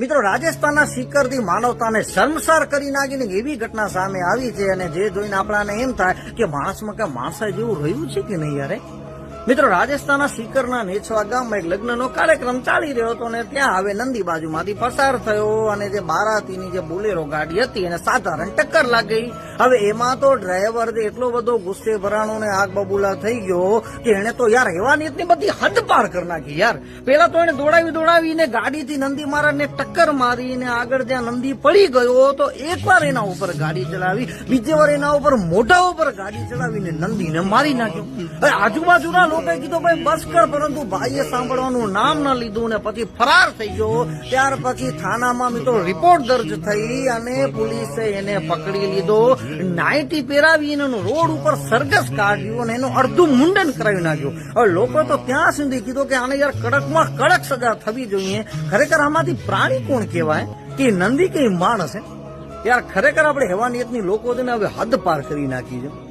મિત્રો, રાજસ્થાનના સિકરથી માનવતાને શર્મસાર કરી નાખીને એવી ઘટના સામે આવી છે અને જે જોઈને આપણાને એમ થાય કે માણસમાં કે માણસા જેવું રહ્યું છે કે નહીં યારે મિત્રો, રાજસ્થાનના સિકરના નેછવા ગામમાં એક લગ્નનો કાર્યક્રમ ચાલી રહ્યો હતો અને ત્યાં હવે નંદી બાજુમાંથી પસાર થયો અને જે બારાતીની જે બોલેરો ગાડી હતી એને સાધારણ ટક્કર લાગી. હવે એમાં તો ડ્રાઈવર એટલો બધો ગુસ્સે ભરાણો ને આગ બબુલા થઈ ગયો કે એને તો યાર હેવાની એટલી બધી હદ પાર કરી નાખી યાર. પેલા તો એને દોડાવી દોડાવીને ગાડીથી નંદી મહારાજને ટક્કર મારીને આગળ જ્યાં નંદી પડી ગયો તો એકવાર એના ઉપર ગાડી ચલાવી, બીજી વાર એના ઉપર મોઢા ઉપર ગાડી ચલાવીને નંદીને મારી નાખ્યો. આજુબાજુના લોકોએ કીધું, ભાઈ, બસ કર. પરંતુ ભાઈએ સાંભળવાનું નામ ન લીધું ને પછી ફરાર થઈ ગયો. ત્યાર પછી થાનામાં મિત્રો રિપોર્ટ દર્જ થઈ અને પોલીસે એને પકડી લીધો. નાઇટી પહેરાવી એનું રોડ ઉપર સરઘસ કાઢ્યું અને એનું અડધું મુંડન કરાવી નાખ્યું. હવે લોકો તો ત્યાં સુધી કીધું કે આને યાર કડકમાં કડક સજા થવી જોઈએ. ખરેખર આમાંથી પ્રાણી કોણ કહેવાય? કે નંદી કે માણસ હે? યાર ખરેખર આપણે હેવાનિયતની લોકો તેને હવે હદ પાર કરી નાખી છે.